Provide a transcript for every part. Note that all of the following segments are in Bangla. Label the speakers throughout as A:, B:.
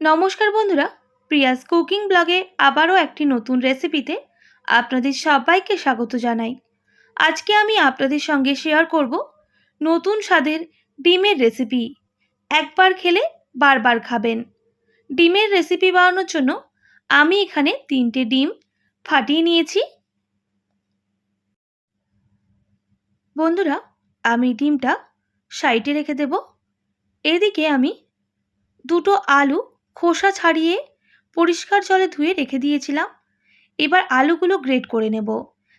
A: নমস্কার বন্ধুরা, প্রিয়াস কুকিং ব্লগে আবারও একটি নতুন রেসিপিতে আপনাদের সবাইকে স্বাগত জানাই। আজকে আমি আপনাদের সঙ্গে শেয়ার করব নতুন স্বাদের ডিমের রেসিপি একবার খেলে বারবার খাবেন। ডিমের রেসিপি বানানোর জন্য আমি এখানে তিনটে ডিম ফাটিয়ে নিয়েছি। বন্ধুরা, আমি ডিমটা সাইডে রেখে দেব। এদিকে আমি দুটো আলু খোসা ছাড়িয়ে পরিষ্কার জলে ধুয়ে রেখে দিয়েছিলাম। এবার আলুগুলো গ্রেট করে নেব।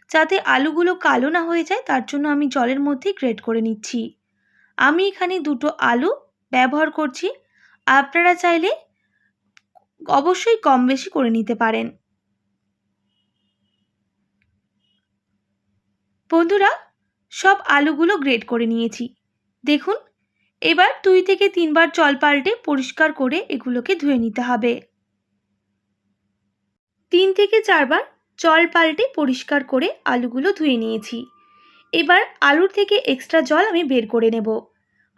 A: যাতে আলুগুলো কালো না হয়ে যায়, তার জন্য আমি জলের মধ্যেই গ্রেট করে নিচ্ছি। আমি এখানে দুটো আলু ব্যবহার করছি। আপনারা চাইলে অবশ্যই কম বেশি করে নিতে পারেন। বন্ধুরা, সব আলুগুলো গ্রেট করে নিয়েছি। দেখুন এবার দুই থেকে তিনবার জল পাল্টে পরিষ্কার করে এগুলোকে ধুয়ে নিতে হবে। তিন থেকে চারবার জল পাল্টে পরিষ্কার করে আলুগুলো ধুয়ে নিয়েছি। এবার আলুর থেকে এক্সট্রা জল আমি বের করে নেব।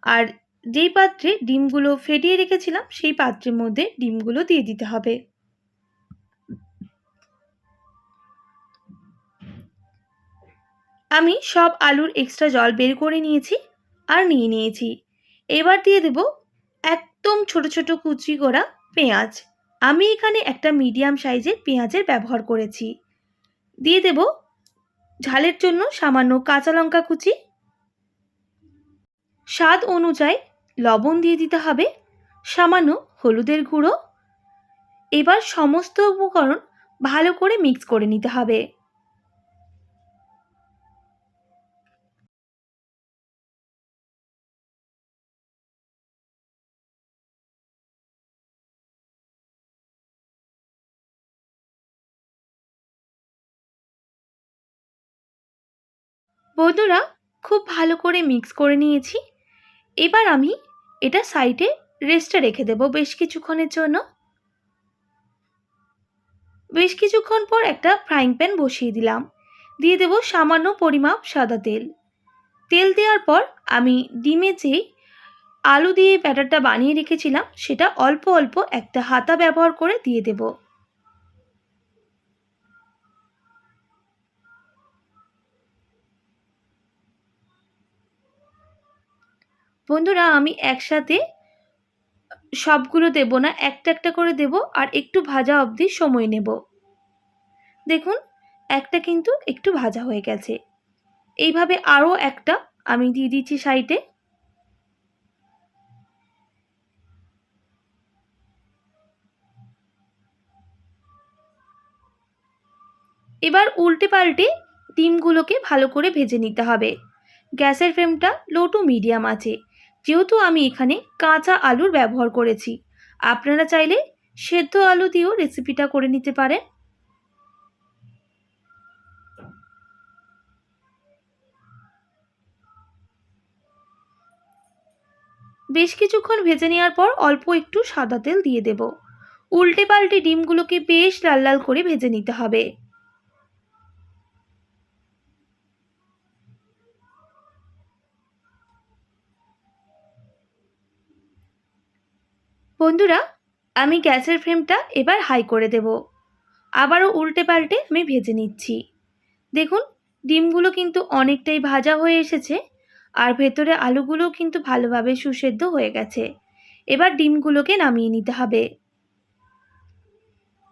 A: আর যেই পাত্রে ডিমগুলো ফেটিয়ে রেখেছিলাম, সেই পাত্রের মধ্যে ডিমগুলো দিয়ে দিতে হবে। আমি সব আলুর এক্সট্রা জল বের করে নিয়েছি আর নিয়ে নিয়েছি। এবার দিয়ে দেব একদম ছোট ছোট কুচি করা পেঁয়াজ। আমি এখানে একটা মিডিয়াম সাইজের পেঁয়াজের ব্যবহার করেছি। দিয়ে দেব ঝালের জন্য সামান্য কাঁচা লঙ্কা কুচি। স্বাদ অনুযায়ী লবণ দিয়ে দিতে হবে, সামান্য হলুদের গুঁড়ো। এবার সমস্ত উপকরণ ভালো করে মিক্স করে নিতে হবে। বন্ধুরা, খুব ভালো করে মিক্স করে নিয়েছি। এবার আমি এটা সাইডে রেস্টে রেখে দেব বেশ কিছুক্ষণের জন্য। বেশ কিছুক্ষণ পর একটা ফ্রাইং প্যান বসিয়ে দিলাম। দিয়ে দেব সামান্য পরিমাপ সাদা তেল। তেল দেওয়ার পর আমি ডিমে যেই আলু দিয়ে ব্যাটারটা বানিয়ে রেখেছিলাম, সেটা অল্প অল্প একটা হাতা ব্যবহার করে দিয়ে দেবো। বন্ধুরা, আমি একসাথে সবগুলো দেব না, একটা একটা করে দেব আর একটু ভাজা অবধি সময় নেব। দেখুন, একটা কিন্তু একটু ভাজা হয়ে গেছে। এইভাবে আরও একটা আমি দিয়ে দিচ্ছি সাইডে। এবার উল্টে পাল্টে ডিমগুলোকে ভালো করে ভেজে নিতে হবে। গ্যাসের ফ্লেমটা লো টু মিডিয়াম আছে। যেহেতু আমি এখানে কাঁচা আলুর ব্যবহার করেছি। আপনারা চাইলে সেদ্ধ আলু দিয়েও রেসিপিটা করে নিতে পারেন। বেশ কিছুক্ষণ ভেজে নেওয়ার পর অল্প একটু সাদা তেল দিয়ে দেব। উল্টে পাল্টে ডিমগুলোকে বেশ লাল লাল করে ভেজে নিতে হবে। বন্ধুরা, আমি গ্যাসের ফ্লেমটা এবার হাই করে দেব। আবারও উল্টে পাল্টে আমি ভেজে নিচ্ছি। দেখুন, ডিমগুলো কিন্তু অনেকটাই ভাজা হয়ে এসেছে আর ভেতরে আলুগুলো কিন্তু ভালোভাবে সুসেদ্ধ হয়ে গেছে। এবার ডিমগুলোকে নামিয়ে নিতে হবে।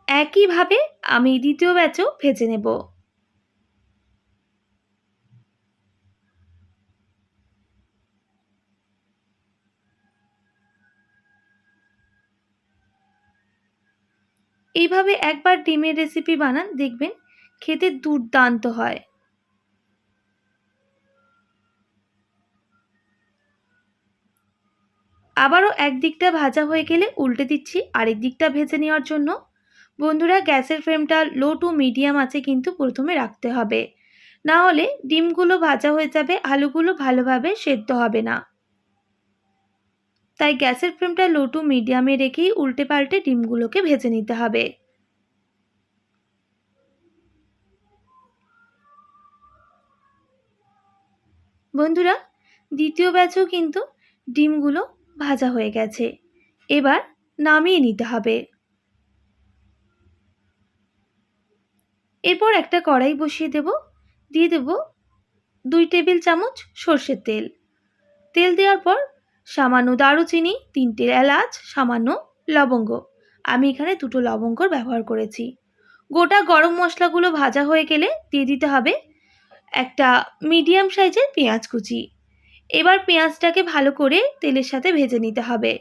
A: একইভাবে আমি দ্বিতীয় ব্যাচও ভেজে নেব। এইভাবে একবার ডিমের রেসিপি বানান, দেখবেন খেতে দুর্দান্ত হয়। আবারও একদিকটা ভাজা হয়ে গেলে উল্টে দিচ্ছি আরেক দিকটা ভেজে নেওয়ার জন্য। বন্ধুরা, গ্যাসের ফ্লেমটা লো টু মিডিয়াম আছে কিন্তু প্রথমে রাখতে হবে। না হলে ডিমগুলো ভাজা হয়ে যাবে, আলুগুলো ভালোভাবে সেদ্ধ হবে না। তাই গ্যাসের ফ্লেমটা লো টু মিডিয়ামে রেখেই উল্টে পাল্টে ডিমগুলোকে ভেজে নিতে হবে। বন্ধুরা, দ্বিতীয় ব্যাচও কিন্তু ডিমগুলো ভাজা হয়ে গেছে। এবার নামিয়ে নিতে হবে। এরপর একটা কড়াই বসিয়ে দেব। দিয়ে দেব দুই টেবিল চামচ সর্ষের তেল। তেল দেওয়ার পর সামান্য দারুচিনি, তিনটে এলাচ, সামান্য লবঙ্গ। আমি এখানে দুটো লবঙ্গর ব্যবহার করেছি। গোটা গরম মশলাগুলো ভাজা হয়ে গেলে দিয়ে দিতে হবে একটা মিডিয়াম সাইজের পেঁয়াজ কুচি। এবার পেঁয়াজটাকে ভালো করে তেলের সাথে ভেজে নিতে হবে।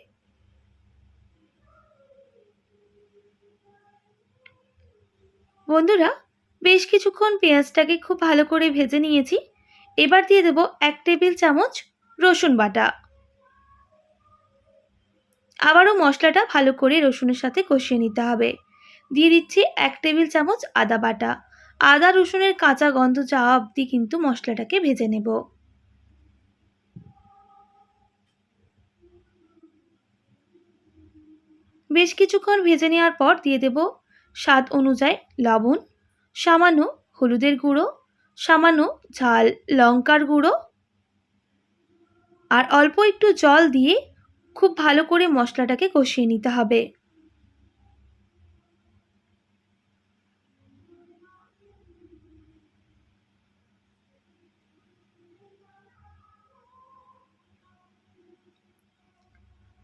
A: বন্ধুরা, বেশ কিছুক্ষণ পেঁয়াজটাকে খুব ভালো করে ভেজে নিয়েছি। এবার দিয়ে দেব এক টেবিল চামচ রসুন বাটা। আবারও মশলাটা ভালো করে রসুনের সাথে কষিয়ে নিতে হবে। দিয়ে দিচ্ছি এক টেবিল চামচ আদা বাটা। আদা, রসুনের কাঁচা গন্ধ যাওয়া অবধি কিন্তু মশলাটাকে ভেজে নেব। বেশ কিছুক্ষণ ভেজে নেওয়ার পর দিয়ে দেব স্বাদ অনুযায়ী লবণ, সামান্য হলুদের গুঁড়ো, সামান্য ঝাল লঙ্কার গুঁড়ো। আর অল্প একটু জল দিয়ে খুব ভালো করে মশলাটাকে কষিয়ে নিতে হবে।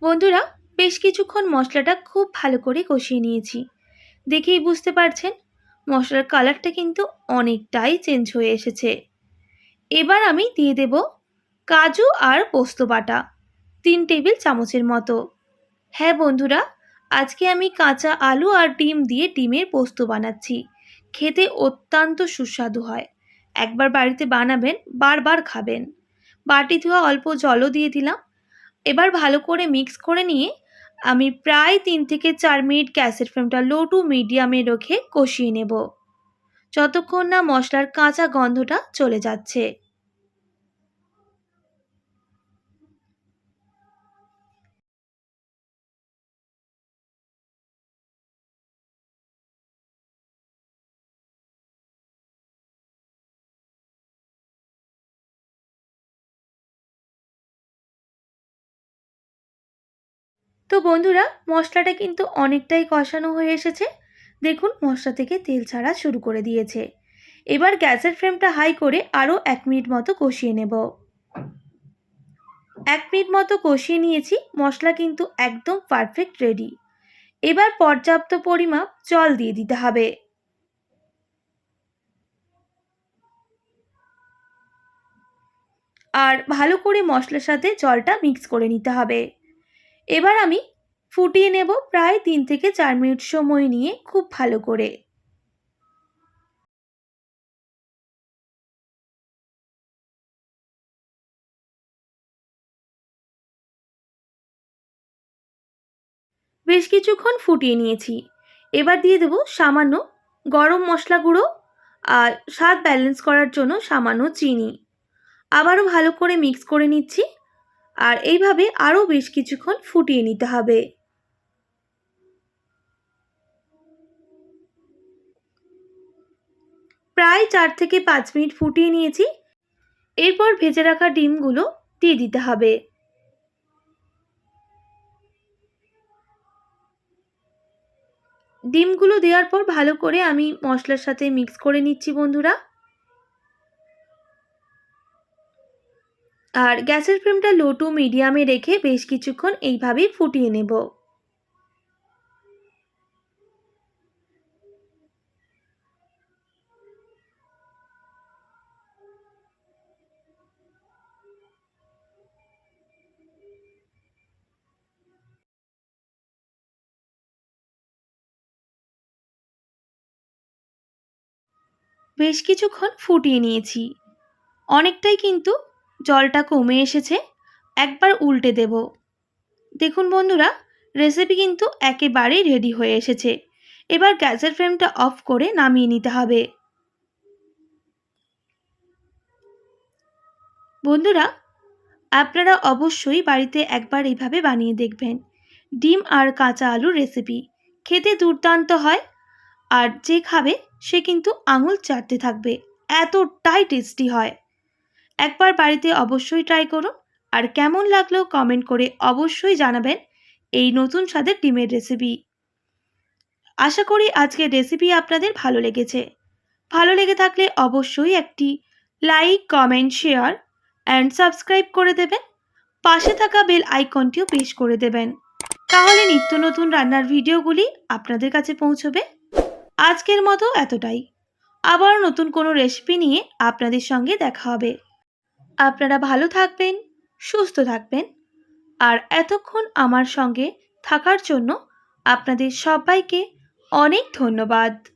A: বন্ধুরা, বেশ কিছুক্ষণ মশলাটা খুব ভালো করে কষিয়ে নিয়েছি। দেখেই বুঝতে পারছেন, মশলার কালারটা কিন্তু অনেকটাই চেঞ্জ হয়ে এসেছে। এবার আমি দিয়ে দেব কাজু আর পোস্ত বাটা। তিন টেবিল চামচের মতো। হ্যাঁ বন্ধুরা, আজকে আমি কাঁচা আলু আর ডিম দিয়ে ডিমের পোস্ত বানাচ্ছি। খেতে অত্যন্ত সুস্বাদু হয়। একবার বাড়িতে বানাবেন, বারবার খাবেন। বাটি ধোয়া অল্প জলও দিয়ে দিলাম। এবার ভালো করে মিক্স করে নিয়ে আমি প্রায় তিন থেকে চার মিনিট গ্যাসের ফ্লেমটা লো টু মিডিয়ামে রেখে কষিয়ে নেব। যতক্ষণ না মশলার কাঁচা গন্ধটা চলে যাচ্ছে। তো বন্ধুরা, মশলাটা কিন্তু অনেকটাই কষানো হয়ে এসেছে। দেখুন, মশলা থেকে তেল ছাড়া শুরু করে দিয়েছে। এবার গ্যাসের ফ্লেমটা হাই করে আরও এক মিনিট মতো কষিয়ে নেব। এক মিনিট মতো কষিয়ে নিয়েছি, মশলা কিন্তু একদম পারফেক্ট রেডি এবার পর্যাপ্ত পরিমাপ জল দিয়ে দিতে হবে। আর ভালো করে মশলার সাথে জলটা মিক্স করে নিতে হবে। এবার আমি ফুটিয়ে নেব প্রায় তিন থেকে চার মিনিট সময় নিয়ে খুব ভালো করে। বেশ কিছুক্ষণ ফুটিয়ে নিয়েছি। এবার দিয়ে দেব সামান্য গরম মশলা গুঁড়ো আর স্বাদ ব্যালেন্স করার জন্য সামান্য চিনি। আবারও ভালো করে মিক্স করে নিচ্ছি। আর এইভাবে আরও বেশ কিছুক্ষণ ফুটিয়ে নিতে হবে। প্রায় চার থেকে পাঁচ মিনিট ফুটিয়ে নিয়েছি। এরপর ভেজে রাখা ডিমগুলো দিয়ে দিতে হবে। ডিমগুলো দেওয়ার পর ভালো করে আমি মশলার সাথে মিক্স করে নিচ্ছি বন্ধুরা। আর গ্যাসের ফ্লেমটা লো টু মিডিয়ামে রেখে বেশ কিছুক্ষণ এইভাবেই ফুটিয়ে নেব। বেশ কিছুক্ষণ ফুটিয়ে নিয়েছি। অনেকটাই কিন্তু জলটা কমে এসেছে, একবার উল্টে দেব। দেখুন বন্ধুরা রেসিপি কিন্তু একেবারেই রেডি হয়ে এসেছে। এবার গ্যাসের ফ্লেমটা অফ করে নামিয়ে নিতে হবে। বন্ধুরা, আপনারা অবশ্যই বাড়িতে একবার এইভাবে বানিয়ে দেখবেন। ডিম আর কাঁচা আলুর রেসিপি খেতে দুর্দান্ত হয়, আর যে খাবে সে কিন্তু আঙুল চাটতে থাকবে। এতটাই টেস্টি হয়। একবার বাড়িতে অবশ্যই ট্রাই করুন আর কেমন লাগল কমেন্ট করে অবশ্যই জানাবেন এই নতুন স্বাদের ডিমের রেসিপি আশা করি আজকের রেসিপি আপনাদের ভালো লেগেছে। ভালো লেগে থাকলে অবশ্যই একটি like comment share and subscribe করে দেবেন। পাশে থাকা বেল আইকনটিও প্রেস করে দেবেন। তাহলে নিত্য নতুন রান্নার ভিডিওগুলি আপনাদের কাছে পৌঁছবে। আজকের মতো এতটাই। আবার নতুন কোনো রেসিপি নিয়ে আপনাদের সঙ্গে দেখা হবে। আপনারা ভালো থাকবেন, সুস্থ থাকবেন। আর এতক্ষণ আমার সঙ্গে থাকার জন্য আপনাদের সবাইকে অনেক ধন্যবাদ।